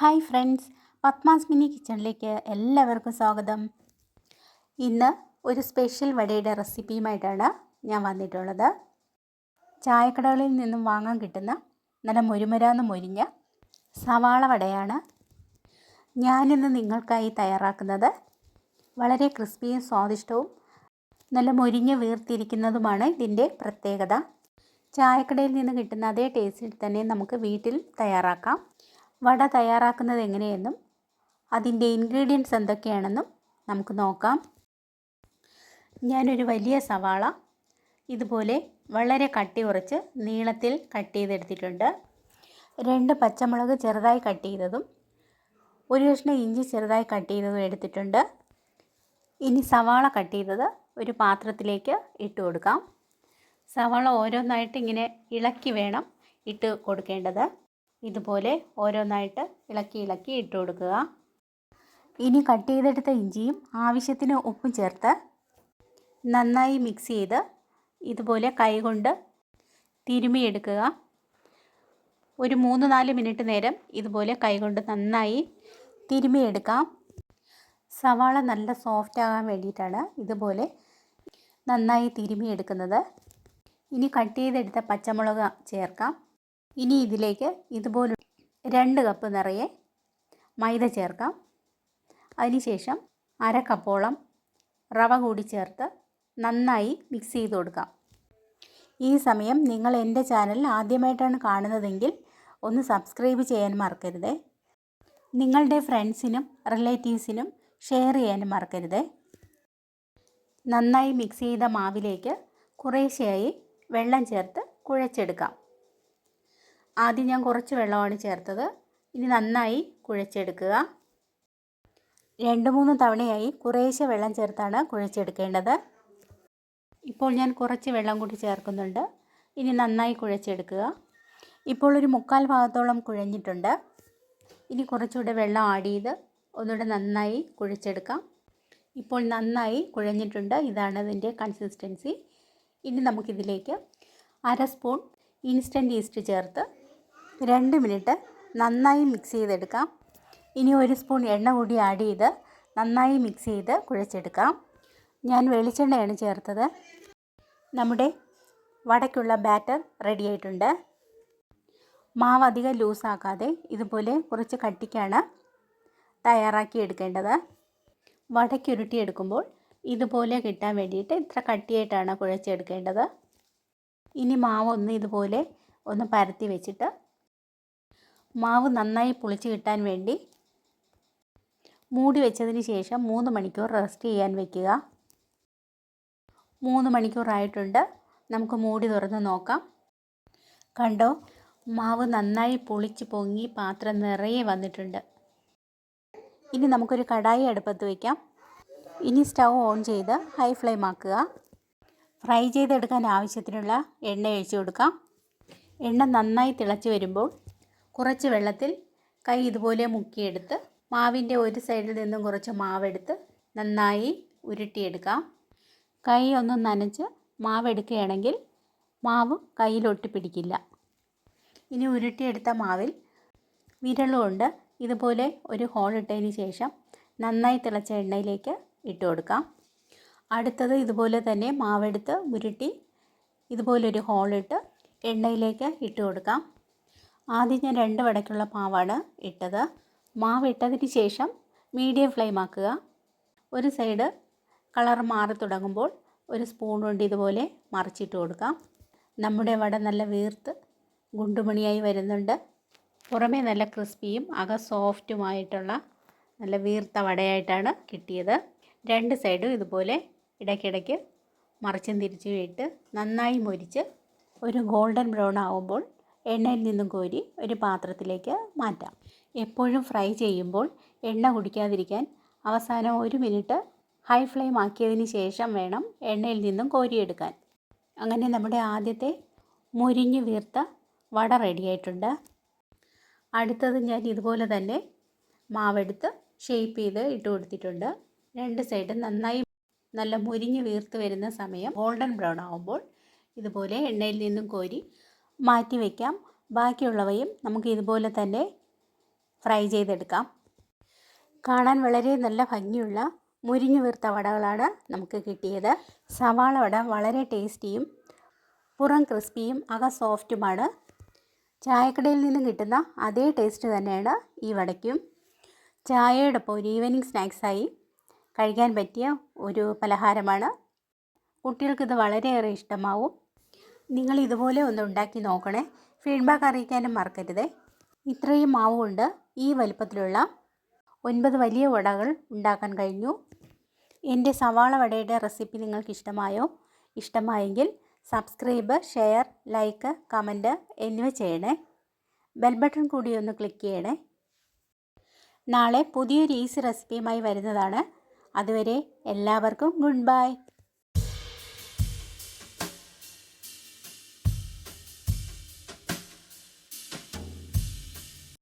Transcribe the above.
Hi friends Padmas mini കിച്ചണിലേക്ക് എല്ലാവർക്കും സ്വാഗതം. ഇന്ന് ഒരു സ്പെഷ്യൽ വടയുടെ റെസിപ്പിയുമായിട്ടാണ് ഞാൻ വന്നിട്ടുള്ളത്. ചായക്കടകളിൽ നിന്നും വാങ്ങാൻ കിട്ടുന്ന നല്ല മുരുമരാന്ന് മുരിഞ്ഞ സവാള വടയാണ് ഞാനിന്ന് നിങ്ങൾക്കായി തയ്യാറാക്കുന്നത്. വളരെ ക്രിസ്പിയും സ്വാദിഷ്ടവും നല്ല മുരിഞ്ഞ് വീർത്തിരിക്കുന്നതുമാണ് ഇതിന്റെ പ്രത്യേകത. ചായക്കടയിൽ നിന്ന് കിട്ടുന്ന അതേ ടേസ്റ്റിൽ തന്നെ നമുക്ക് വീട്ടിൽ തയ്യാറാക്കാം. വട തയ്യാറാക്കുന്നത് എങ്ങനെയെന്നും അതിന്റെ ഇൻഗ്രീഡിയൻസ് എന്തൊക്കെയാണെന്നും നമുക്ക് നോക്കാം. ഞാനൊരു വലിയ സവാള ഇതുപോലെ വളരെ കട്ടി കുറച്ച് നീളത്തിൽ കട്ട് ചെയ്തെടുത്തിട്ടുണ്ട്. രണ്ട് പച്ചമുളക് ചെറുതായി കട്ട് ചെയ്തതും ഒരു കഷ്ണം ഇഞ്ചി ചെറുതായി കട്ട് ചെയ്തതും എടുത്തിട്ടുണ്ട്. ഇനി സവാള കട്ട് ചെയ്തത് ഒരു പാത്രത്തിലേക്ക് ഇട്ട് കൊടുക്കാം. സവാള ഓരോന്നായിട്ട് ഇങ്ങനെ ഇളക്കി വേണം ഇട്ട് കൊടുക്കേണ്ടത്. ഇതുപോലെ ഓരോന്നായിട്ട് ഇളക്കി ഇളക്കി ഇട്ട് കൊടുക്കുക. ഇനി കട്ട് ചെയ്തെടുത്ത ഇഞ്ചിയും ആവശ്യത്തിന് ഉപ്പും ചേർത്ത് നന്നായി മിക്സ് ചെയ്ത് ഇതുപോലെ കൈകൊണ്ട് തിരുമിയെടുക്കുക ഒരു മൂന്ന് നാല് മിനിറ്റ് നേരം ഇതുപോലെ കൈകൊണ്ട് നന്നായി തിരുമിയെടുക്കാം സവാള നല്ല സോഫ്റ്റ് ആകാൻ വേണ്ടിയിട്ടാണ് ഇതുപോലെ നന്നായി തിരുമിയെടുക്കുന്നത് ഇനി കട്ട് ചെയ്തെടുത്ത പച്ചമുളക് ചേർക്കാം. ഇനി ഇതിലേക്ക് ഇതുപോലെ രണ്ട് കപ്പ് നിറയെ മൈദ ചേർക്കാം. അതിനുശേഷം അര കപ്പോളം റവ കൂടി ചേർത്ത് നന്നായി മിക്സ് ചെയ്ത് കൊടുക്കാം. ഈ സമയം നിങ്ങൾ എന്റെ ചാനൽ ആദ്യമായിട്ടാണ് കാണുന്നതെങ്കിൽ ഒന്ന് സബ്സ്ക്രൈബ് ചെയ്യാൻ മറക്കരുത്. നിങ്ങളുടെ ഫ്രണ്ട്സിനും റിലേറ്റീവ്സിനും ഷെയർ ചെയ്യാനും മറക്കരുത്. നന്നായി മിക്സ് ചെയ്ത മാവിലേക്ക് കുറേശ്ശെയായി വെള്ളം ചേർത്ത് കുഴച്ചെടുക്കാം. ആദ്യം ഞാൻ കുറച്ച് വെള്ളമാണ് ചേർത്തത്. ഇനി നന്നായി കുഴച്ചെടുക്കുക. രണ്ട് മൂന്ന് തവണയായി കുറേശ്ശെ വെള്ളം ചേർത്താണ് കുഴച്ചെടുക്കേണ്ടത്. ഇപ്പോൾ ഞാൻ കുറച്ച് വെള്ളം കൂടി ചേർക്കുന്നുണ്ട്. ഇനി നന്നായി കുഴച്ചെടുക്കുക. ഇപ്പോൾ ഒരു മുക്കാൽ ഭാഗത്തോളം കുഴഞ്ഞിട്ടുണ്ട്. ഇനി കുറച്ചുകൂടെ വെള്ളം ആഡ് ചെയ്ത് ഒന്നുകൂടെ നന്നായി കുഴച്ചെടുക്കാം. ഇപ്പോൾ നന്നായി കുഴഞ്ഞിട്ടുണ്ട്. ഇതാണ് ഇതിന്റെ കൺസിസ്റ്റൻസി ഇനി നമുക്കിതിലേക്ക് അര സ്പൂൺ ഇൻസ്റ്റന്റ് ഈസ്റ്റ് ചേർത്ത് രണ്ട് മിനിറ്റ് നന്നായി മിക്സ് ചെയ്തെടുക്കാം. ഇനി ഒരു സ്പൂൺ എണ്ണ കൂടി ആഡ് ചെയ്ത് നന്നായി മിക്സ് ചെയ്ത് കുഴച്ചെടുക്കാം. ഞാൻ വെളിച്ചെണ്ണയാണ് ചേർത്തത്. നമ്മുടെ വടയ്ക്കുള്ള ബാറ്റർ റെഡി ആയിട്ടുണ്ട്. മാവ് അധികം ലൂസാക്കാതെ ഇതുപോലെ കുറച്ച് കട്ടിക്കാണ് തയ്യാറാക്കി എടുക്കേണ്ടത്. വടയ്ക്കുരുട്ടിയെടുക്കുമ്പോൾ ഇതുപോലെ കിട്ടാൻ വേണ്ടിയിട്ട് ഇത്ര കട്ടിയായിട്ടാണ് കുഴച്ചെടുക്കേണ്ടത്. ഇനി മാവ് ഒന്ന് ഇതുപോലെ ഒന്ന് പരത്തി വെച്ചിട്ട് മാവ് നന്നായി പുളിച്ച് കിട്ടാൻ വേണ്ടി മൂടി വെച്ചതിന് ശേഷം മൂന്ന് മണിക്കൂർ റെസ്റ്റ് ചെയ്യാൻ വെക്കുക. മൂന്ന് മണിക്കൂറായിട്ടുണ്ട് നമുക്ക് മൂടി തുറന്ന് നോക്കാം. കണ്ടോ? മാവ് നന്നായി പൊളിച്ച് പൊങ്ങി പാത്രം നിറയെ വന്നിട്ടുണ്ട്. ഇനി നമുക്കൊരു കടായി അടുപ്പത്ത് വയ്ക്കാം ഇനി സ്റ്റൗ ഓൺ ചെയ്ത് ഹൈ ഫ്ലെയിം ആക്കുക. ഫ്രൈ ചെയ്തെടുക്കാൻ ആവശ്യത്തിനുള്ള എണ്ണ ഒഴിച്ചു കൊടുക്കാം. എണ്ണ നന്നായി തിളച്ച് വരുമ്പോൾ കുറച്ച് വെള്ളത്തിൽ കൈ ഇതുപോലെ മുക്കിയെടുത്ത് മാവിന്റെ ഒരു സൈഡിൽ നിന്നും കുറച്ച് മാവെടുത്ത് നന്നായി ഉരുട്ടിയെടുക്കാം. കൈ ഒന്ന് നനച്ച് മാവെടുക്കുകയാണെങ്കിൽ മാവ് കയ്യിലൊട്ടി ഒട്ടിപ്പിടിക്കില്ല ഇനി ഉരുട്ടിയെടുത്ത മാവിൽ വിരളുകൊണ്ട് ഇതുപോലെ ഒരു ഹോൾ ഇട്ടതിന് ശേഷം നന്നായി തിളച്ച എണ്ണയിലേക്ക് ഇട്ട് കൊടുക്കാം. അടുത്തത് ഇതുപോലെ തന്നെ മാവെടുത്ത് ഉരുട്ടി ഇതുപോലൊരു ഹോളിട്ട് എണ്ണയിലേക്ക് ഇട്ട് കൊടുക്കാം. ആദ്യം ഞാൻ രണ്ട് വടക്കുള്ള മാവാണ് ഇട്ടത്. മാവ് ഇട്ടതിന് ശേഷം മീഡിയം ഫ്ലെയിം ആക്കുക. ഒരു സൈഡ് കളർ മാറി തുടങ്ങുമ്പോൾ ഒരു സ്പൂൺ കൊണ്ട് ഇതുപോലെ മറിച്ചിട്ട് കൊടുക്കാം. നമ്മുടെ വട നല്ല വീർത്ത് ഗുണ്ടുമണിയായി വരുന്നുണ്ട്. പുറമേ നല്ല ക്രിസ്പിയും അക സോഫ്റ്റുമായിട്ടുള്ള നല്ല വീർത്ത വടയായിട്ടാണ് കിട്ടിയത്. രണ്ട് സൈഡും ഇതുപോലെ ഇടയ്ക്കിടയ്ക്ക് മറിച്ചും തിരിച്ചും ഇട്ട് നന്നായി മൊരിച്ച് ഒരു ഗോൾഡൻ ബ്രൗൺ ആവുമ്പോൾ എണ്ണയിൽ നിന്നും കോരി ഒരു പാത്രത്തിലേക്ക് മാറ്റാം. എപ്പോഴും ഫ്രൈ ചെയ്യുമ്പോൾ എണ്ണ കുടിക്കാതിരിക്കാൻ അവസാനം ഒരു മിനിറ്റ് ഹൈ ഫ്ലെയിം ആക്കിയതിന് ശേഷം വേണം എണ്ണയിൽ നിന്നും കോരിയെടുക്കാൻ. അങ്ങനെ നമ്മുടെ ആദ്യത്തെ മുരിഞ്ഞ് വീർത്ത വട റെഡിയായിട്ടുണ്ട് അടുത്തത് ഞാൻ ഇതുപോലെ തന്നെ മാവെടുത്ത് ഷേപ്പ് ചെയ്ത് ഇട്ട് കൊടുത്തിട്ടുണ്ട്. രണ്ട് സൈഡും നന്നായി നല്ല മുരിഞ്ഞ് വീർത്ത് വരുന്ന സമയം ഗോൾഡൻ ബ്രൗൺ ആകുമ്പോൾ ഇതുപോലെ എണ്ണയിൽ നിന്നും കോരി മാറ്റി വയ്ക്കാം ബാക്കിയുള്ളവയും നമുക്ക് ഇതുപോലെ തന്നെ ഫ്രൈ ചെയ്തെടുക്കാം. കാണാൻ വളരെ നല്ല ഭംഗിയുള്ള മുരിഞ്ഞു വീർത്ത വടകളാണ് നമുക്ക് കിട്ടിയത്. സവാള വട വളരെ ടേസ്റ്റിയും പുറം ക്രിസ്പിയും അക സോഫ്റ്റുമാണ്. ചായക്കടയിൽ നിന്നും കിട്ടുന്ന അതേ ടേസ്റ്റ് തന്നെയാണ് ഈ വടയ്ക്കും. ചായയോടൊപ്പം ഒരു ഈവനിങ് സ്നാക്സായി കഴിക്കാൻ പറ്റിയ ഒരു പലഹാരമാണ്. കുട്ടികൾക്കിത് വളരെയേറെ ഇഷ്ടമാവും. നിങ്ങൾ ഇതുപോലെ ഒന്ന് ഉണ്ടാക്കി നോക്കണേ. ഫീഡ്ബാക്ക് അറിയിക്കാനും മറക്കരുതേ ഇത്രയും മാവ് കൊണ്ട് ഈ വലിപ്പത്തിലുള്ള ഒൻപത് വലിയ വടകൾ ഉണ്ടാക്കാൻ കഴിഞ്ഞു. എന്റെ സവാള വടയുടെ റെസിപ്പി നിങ്ങൾക്ക് ഇഷ്ടമായോ? ഇഷ്ടമായെങ്കിൽ സബ്സ്ക്രൈബ് ഷെയർ ലൈക്ക് കമന്റ് എന്നിവ ചെയ്യണേ. ബെൽ ബട്ടൺ കൂടി ഒന്ന് ക്ലിക്ക് ചെയ്യണേ. നാളെ പുതിയൊരു ഈസി റെസിപ്പിയുമായി വരുന്നതാണ്. അതുവരെ എല്ലാവർക്കും ഗുഡ് ബൈ